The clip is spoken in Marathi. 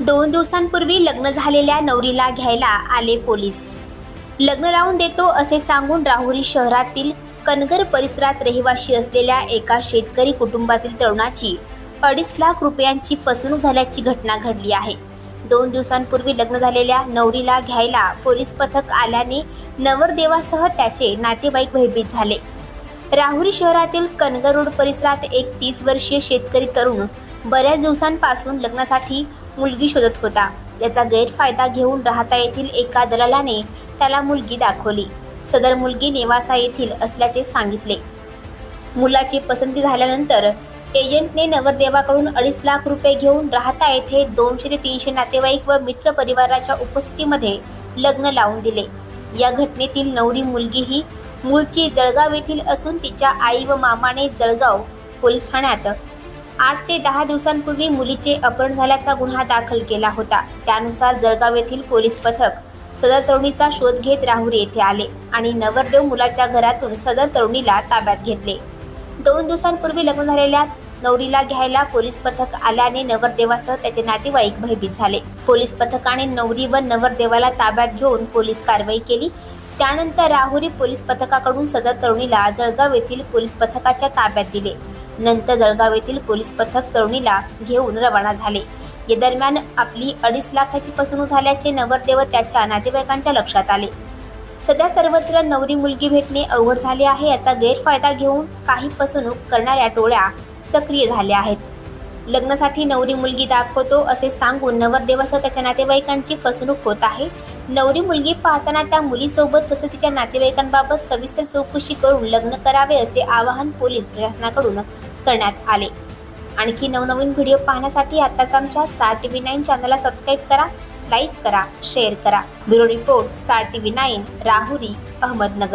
दोन दिवसांपूर्वी लग्न झालेल्या नवरीला घ्यायला आले पोलीस. लग्न लावून देतो असे सांगून राहुरी शहरातील कनगर परिसरात रहिवाशी असलेल्या एका शेतकरी कुटुंबातील तरुणाची अडीच लाख रुपयांची फसवणूक झाल्याची घटना घडली आहे. दोन दिवसांपूर्वी लग्न झालेल्या नवरीला घ्यायला पोलीस पथक आल्याने नवरदेवासह त्याचे नातेवाईक भयभीत झाले. राहुरी शहरातील कनगरोड परिसरात एक तीस वर्षीय शेतकरी तरुण बऱ्याच दिवसांपासून लग्नासाठी मुलगी शोधत होता. याचा गैरफायदा घेऊन राहता येथील एका दलालाने त्याला मुलगी दाखवली. सदर मुलगी नेवासा येथील असल्याचे सांगितले. मुलाची पसंती झाल्यानंतर एजंटने नवरदेवाकडून अडीच लाख रुपये घेऊन राहता येथे दोनशे ते तीनशे नातेवाईक व मित्र परिवाराच्या उपस्थितीमध्ये लग्न लावून दिले. या घटनेतील नवरी मुलगी ही मूळची जळगाव येथील असून तिच्या आई व मामाने जळगाव पोलीस ठाण्यात. आठ ते दहा दिवसांपूर्वी मुलीचे अपहरण झाल्याचा गुन्हा दाखल केला होता. त्यानुसार जळगाव येथील पोलीस पथक सदर तरुणीचा शोध घेत राहुरी येथे आले आणि नवरदेव मुलाच्या घरातून सदर तरुणीला ताब्यात घेतले. दोन दिवसांपूर्वी लग्न झालेल्या नवरीला घ्यायला पोलीस पथक आल्याने नवरदेवासह त्याचे नातेवाईक भयभीत झाले. पोलीस पथकाने नवरी व नवरदेवाला ताब्यात घेऊन पोलीस कारवाई केली. त्यानंतर राहुरी पोलीस पथकाकडून सदर तरुणीला जळगाव येथील पोलीस पथकाच्या ताब्यात दिले. नंतर जळगाव येथील पोलीस पथक तरुणीला घेऊन रवाना झाले. या दरम्यान आपली अडीच लाखाची फसवणूक झाल्याचे नवरदेव त्याच्या नातेवाईकांच्या लक्षात आले. सध्या सर्वत्र नवरी मुलगी भेटणे अवघड झाले आहे याचा गैरफायदा घेऊन काही फसवणूक करणाऱ्या टोळ्या सक्रिय झाले आहेत. लग्नासाठी नवरी मुलगी दाखवतो असे सांगून नवरदेवासह त्याच्या नातेवाईकांची फसवणूक होत आहे. नवरी मुलगी पाहताना त्या मुलीसोबत तसं तिच्या नातेवाईकांबाबत सविस्तर चौकशी करून लग्न करावे असे आवाहन पोलीस प्रशासनाकडून करण्यात आले. आणखी नवनवीन व्हिडिओ पाहण्यासाठी आत्ताच आमच्या स्टार टी व्ही नाईन चॅनलला सबस्क्राईब करा लाईक करा शेअर करा. Bureau report star T V nine Rahuri Ahmednagar.